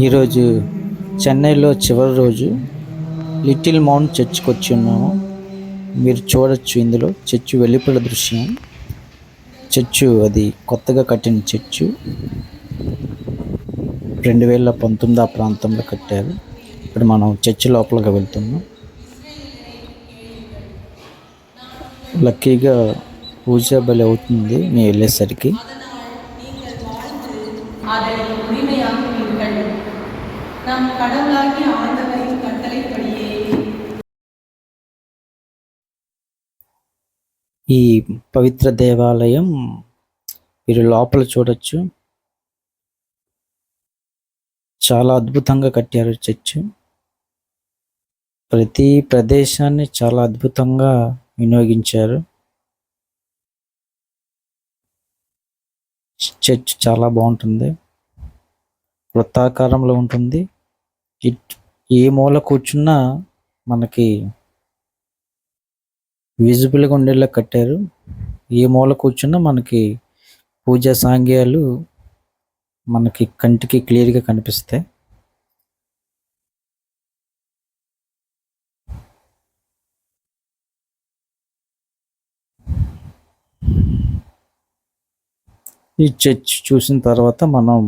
ఈరోజు చెన్నైలో చివరి రోజు లిటిల్ మౌంట్ చర్చ్కి వచ్చి ఉన్నాము. మీరు చూడొచ్చు ఇందులో చర్చ్ వెలుపల దృశ్యం. చర్చు అది కొత్తగా కట్టిన చర్చు. రెండు వేల పంతొమ్మిది ఆ ప్రాంతంలో కట్టారు. ఇప్పుడు మనం చర్చి లోపలికి వెళ్తున్నాం. లక్కీగా పూజ బలి అవుతుంది. మేము వెళ్ళేసరికి அதை உரிமையாக நீங்கள் நம் கடவுளாகிய ஆண்டவரின் கட்டளைப்படியே ఈ పవిత్ర దేవాలయం మీరు లోపల చూడొచ్చు చాలా అద్భుతంగా కట్టారు చర్చ్ ప్రతి ప్రదేశాన్ని చాలా అద్భుతంగా వినియోగించారు చర్చ్ చాలా బాగుంటుంది వృత్తాకారంలో ఉంటుంది. ఇట్ ఏ మూల కూర్చున్నా మనకి విజిబుల్గా ఉండేలా కట్టారు. ఏ మూల కూర్చున్నా మనకి పూజా సాంగ్యాలు మనకి కంటికి క్లియర్గా కనిపిస్తాయి. ఈ చర్చ్ చూసిన తర్వాత మనం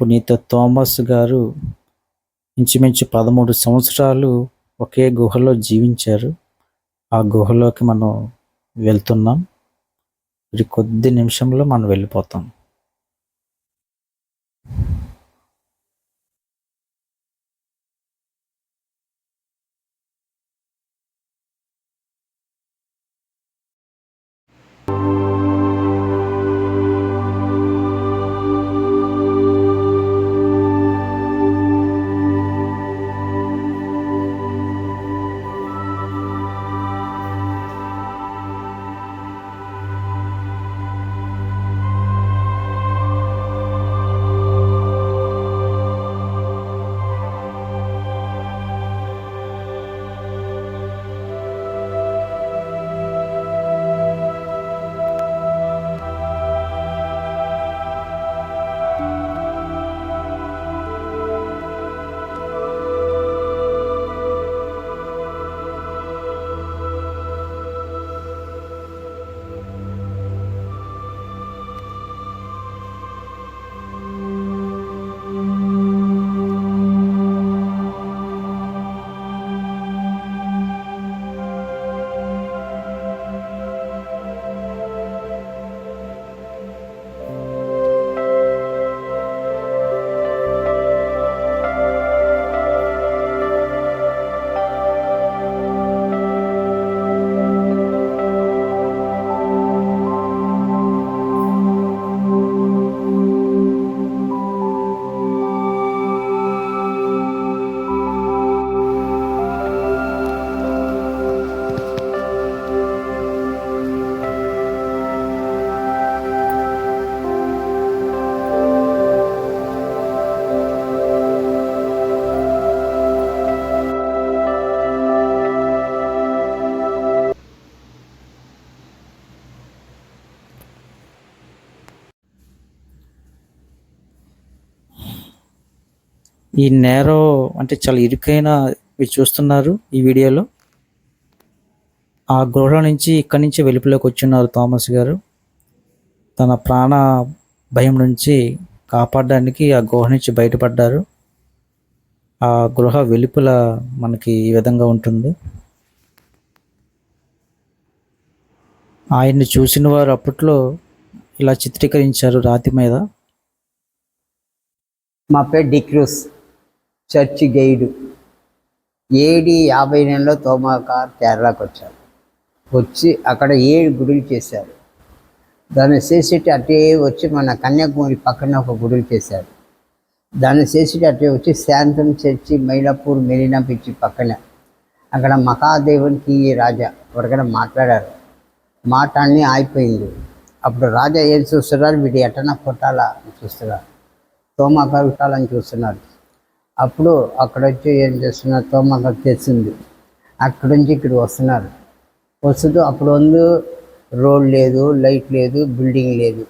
పునీత థామస్ గారు ఇంచుమించు పదమూడు సంవత్సరాలు ఒకే గుహలో జీవించారు. ఆ గుహలోకి మనం వెళ్తున్నాం. ఇది కొద్ది నిమిషంలో మనం వెళ్ళిపోతాం. ఈ నేరో అంటే చాలా ఇరుకైన మీరు చూస్తున్నారు ఈ వీడియోలో. ఆ గృహ నుంచి ఇక్కడి నుంచి వెలుపులోకి వచ్చిన్నారు థామస్ గారు. తన ప్రాణ భయం నుంచి కాపాడడానికి ఆ గుహ నుంచి బయటపడ్డారు. ఆ గృహ వెలుపల మనకి ఈ విధంగా ఉంటుంది. ఆయన్ని చూసిన వారు అప్పట్లో ఇలా చిత్రీకరించారు రాతి మీద. మా పేరు డిక్రూస్ చర్చ్ గైడు. ఏడి యాభై నెలలో తోమాకార్ కేరళకు వచ్చారు వచ్చి అక్కడ ఏడు గుడులు చేశారు. దాన్ని చేసేటి అటే వచ్చి మన కన్యాకుమారి పక్కన ఒక గుడులు చేశారు. దాన్ని చేసేటి అటే వచ్చి శాంతం చర్చి మైలాపూర్ మెరీనా బీచ్ పక్కన. అక్కడ మహాదేవునికి రాజా ఎవరికైనా మాట్లాడారు. మాట్లాడి ఆగిపోయింది. అప్పుడు రాజా ఏం చూస్తున్నారు వీడు ఎటనా కొట్టాలా అని చూస్తున్నారు తోమాకారు కొట్టాలని చూస్తున్నారు అప్పుడు అక్కడ వచ్చి ఏం చేస్తున్నారో? మనకు తెచ్చింది అక్కడ నుంచి ఇక్కడ వస్తున్నారు. వస్తూ అప్పుడు ఉంది రోడ్ లేదు లైట్ లేదు బిల్డింగ్ లేదు.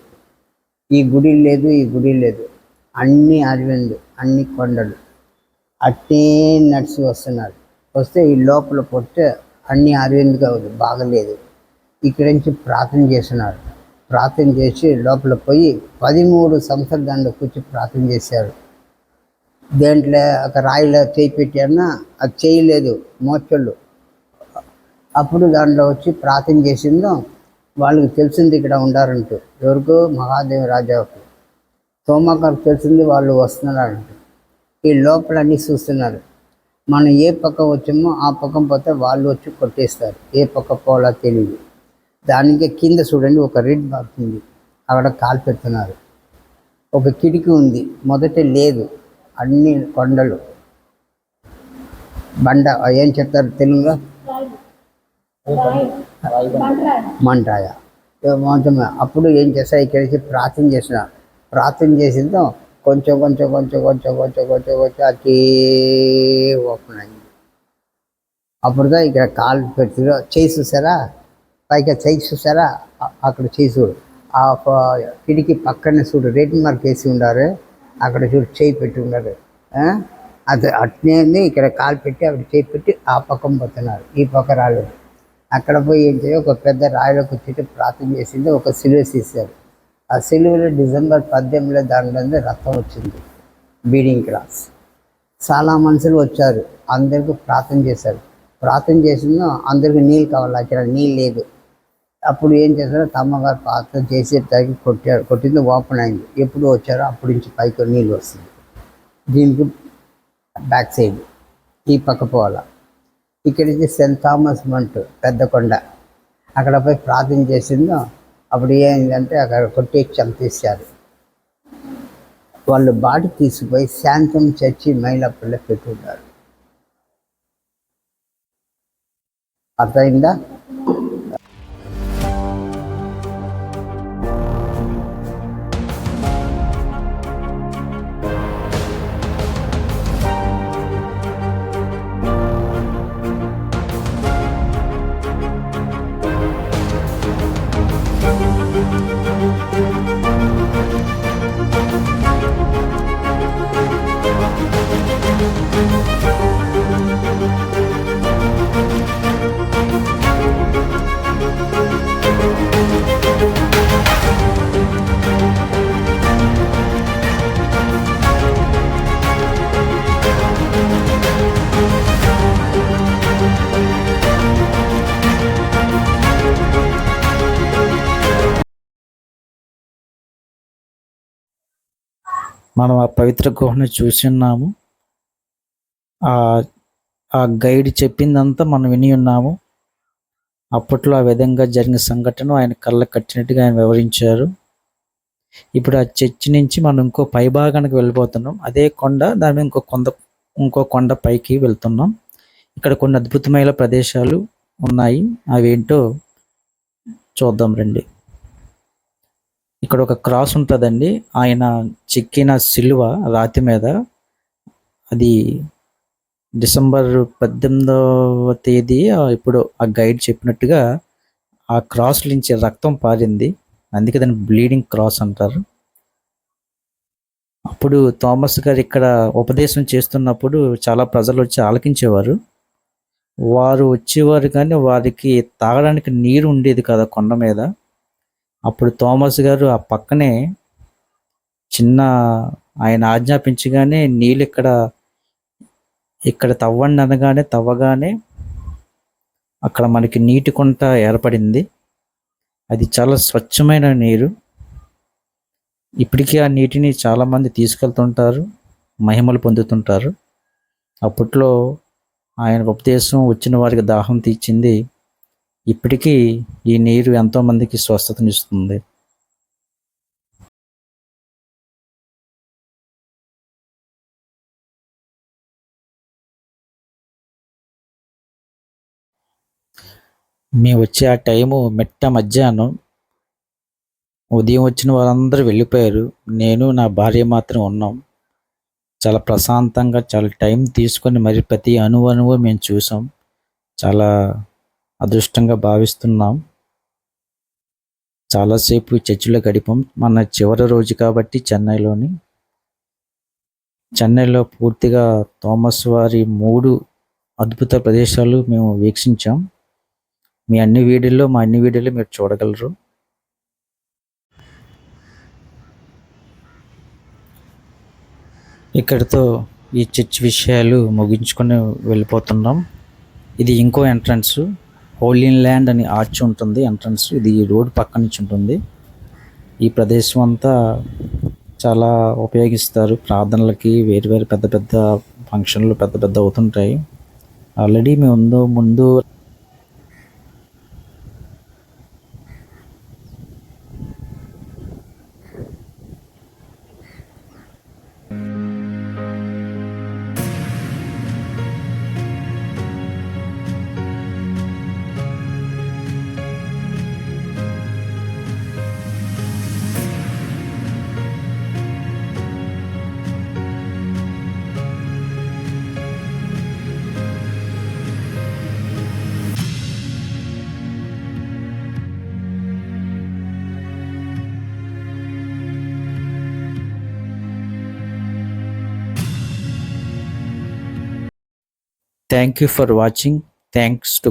ఈ గుడి లేదు ఈ గుడి లేదు. అన్ని అరవిందు అన్ని కొండలు. అట్టే నడిచి వస్తున్నారు. వస్తే ఈ లోపల పొట్టే అన్ని అరవింద్గా ఉంది బాగలేదు. ఇక్కడి నుంచి ప్రార్థన చేస్తున్నారు. ప్రార్థన చేసి లోపల పోయి పదిమూడు సంవత్సరాల దాంట్లో కూర్చి ప్రార్థన చేశారు. దేంట్లో ఒక రాయిలో చేయి పెట్టారన్నా అది చేయలేదు మోచళ్ళు. అప్పుడు దాంట్లో వచ్చి ప్రార్థన చేసిందో వాళ్ళకి తెలిసింది ఇక్కడ ఉండారంటూ ఎవరికు మహాదేవ రాజాకు సోమాకారు తెలిసింది వాళ్ళు వస్తున్నారంట. ఈ లోపలన్నీ చూస్తున్నారు. మనం ఏ పక్క వచ్చామో ఆ పక్కన పోతే వాళ్ళు వచ్చి కొట్టేస్తారు. ఏ పక్క పోవాలో తెలియదు దానికి కింద చూడండి ఒక రెడ్ బాక్స్ ఉంది. అక్కడ కాలు పెడుతున్నారు. ఒక కిటికీ ఉంది. మొదట లేదు. అన్ని కొండలు. బండ ఏం చెప్తారు తెలుగులో? మంటాయ అప్పుడు ఏం చేస్తా ఇక్కడికి ప్రార్థన చేసిన. ప్రార్థన చేసిందో కొంచెం కొంచెం కొంచెం కొంచెం కొంచెం కొంచెం కొంచెం అతి ఓపెన్ అయింది. అప్పుడుదా ఇక్కడ కాలు పెట్టి చేయి చూసారా? పైగా చేయి చూసారా? అక్కడ చేయి చూడు. ఆ కిటికీ పక్కనే చూడు. రేటింగ్ మార్క్ వేసి ఉండారు. అక్కడ చూడు చేయి పెట్టి ఉన్నారు అది అట్నే ఇక్కడ కాలు పెట్టి అక్కడ చేయి పెట్టి ఆ పక్కన పోతున్నారు ఈ పక్క రాలేదు అక్కడ పోయి ఏం చేయ ఒక పెద్ద రాయిలోకి కూర్చుంటే ప్రార్థన చేసింది ఒక సిలువ తీశారు. ఆ సిలువలో డిసెంబర్ పద్దెనిమిదిలో దాంట్లో రక్తం వచ్చింది బీడింగ్ క్లాస్ చాలా మనుషులు వచ్చారు అందరికీ ప్రార్థన చేశారు. ప్రార్థన చేసిందో అందరికీ నీళ్ళు కావాలి అక్కడ నీళ్ళు లేదు. అప్పుడు ఏం చేశారు తమ్మగారు ప్రార్థన చేసేటానికి కొట్టారు. కొట్టింది ఓపెన్ అయింది. ఎప్పుడు వచ్చారో అప్పటి నుంచి పైకి నీళ్ళు వస్తుంది. దీనికి బ్యాక్ సైడ్ ఈ పక్క పోవాల. ఇక్కడి నుంచి సెంట్ థామస్ మంట్ పెద్ద కొండ. అక్కడ పోయి ప్రార్థన చేసిందో అప్పుడు ఏంటంటే అక్కడ కొట్టి చంపేశారు వాళ్ళు బాడీ తీసుకుపోయి శాంతం చర్చి మైలపల్లి పెట్టుకున్నారు. అర్థమైందా? మనం ఆ పవిత్ర గుహను చూసి ఆ ఆ గైడ్ చెప్పిందంతా మనం విని ఉన్నాము. అప్పట్లో ఆ విధంగా జరిగిన సంఘటన ఆయన కళ్ళ కట్టినట్టుగా ఆయన వివరించారు. ఇప్పుడు ఆ చర్చి నుంచి మనం ఇంకో పై భాగానికి వెళ్ళిపోతున్నాం. అదే కొండ దాని ఇంకో కొండ ఇంకో కొండ పైకి వెళ్తున్నాం. ఇక్కడ కొన్ని అద్భుతమైన ప్రదేశాలు ఉన్నాయి. అవేంటో చూద్దాం రండి. ఇక్కడ ఒక క్రాస్ ఉంటుందండి. ఆయన చెక్కిన సిలువ రాతి మీద. అది డిసెంబర్ పద్దెనిమిదవ తేదీ ఇప్పుడు ఆ గైడ్ చెప్పినట్టుగా ఆ క్రాస్ నుంచి రక్తం పారింది. అందుకే దాన్ని బ్లీడింగ్ క్రాస్ అంటారు. అప్పుడు థామస్ గారు ఇక్కడ ఉపదేశం చేస్తున్నప్పుడు చాలా ప్రజలు వచ్చి ఆలకించేవారు. వారు వచ్చేవారు కానీ వారికి తాగడానికి నీరు ఉండేది కదా కొండ మీద. అప్పుడు థామస్ గారు ఆ పక్కనే చిన్న ఆయన ఆజ్ఞాపించగానే నీళ్ళు ఇక్కడ ఇక్కడ తవ్వండి అనగానే తవ్వగానే అక్కడ మనకి నీటి కొంట ఏర్పడింది. అది చాలా స్వచ్ఛమైన నీరు. ఇప్పటికీ ఆ నీటిని చాలామంది తీసుకెళ్తుంటారు మహిమలు పొందుతుంటారు. అప్పట్లో ఆయన ఉపదేశం వచ్చిన వారికి దాహం తీర్చింది ఇప్పటికీ ఈ నీరు ఎంతోమందికి స్వస్థతనిస్తుంది మేము వచ్చే ఆ టైము మిట్ట మధ్యాహ్నం. ఉదయం వచ్చిన వారందరూ వెళ్ళిపోయారు. నేను నా భార్య మాత్రం ఉన్నాం. చాలా ప్రశాంతంగా చాలా టైం తీసుకొని మరి ప్రతి అణువు అణువు మేము చూసాం. చాలా అదృష్టంగా భావిస్తున్నాం. చాలాసేపు చర్చిలో గడిపాం. మన చివరి రోజు కాబట్టి చెన్నైలోని చెన్నైలో పూర్తిగా థామస్ వారి మూడు అద్భుత ప్రదేశాలు మేము వీక్షించాం. మీ అన్ని వీడియోల్లో మా అన్ని వీడియోలు మీరు చూడగలరు. ఇక్కడితో ఈ చర్చ్ విషయాలు ముగించుకొని వెళ్ళిపోతున్నాం. ఇది ఇంకో ఎంట్రన్స్. హోలీ ల్యాండ్ అని ఆర్చ్ ఉంటుంది ఎంట్రన్స్ ఇది రోడ్ పక్క నుంచి ఉంటుంది. ఈ ప్రదేశం అంతా చాలా ఉపయోగిస్తారు. ప్రార్థనలకి వేరు వేరు పెద్ద పెద్ద ఫంక్షన్లు పెద్ద పెద్ద అవుతుంటాయి. ఆల్రెడీ మేము ముందు Thank you for watching. Thanks to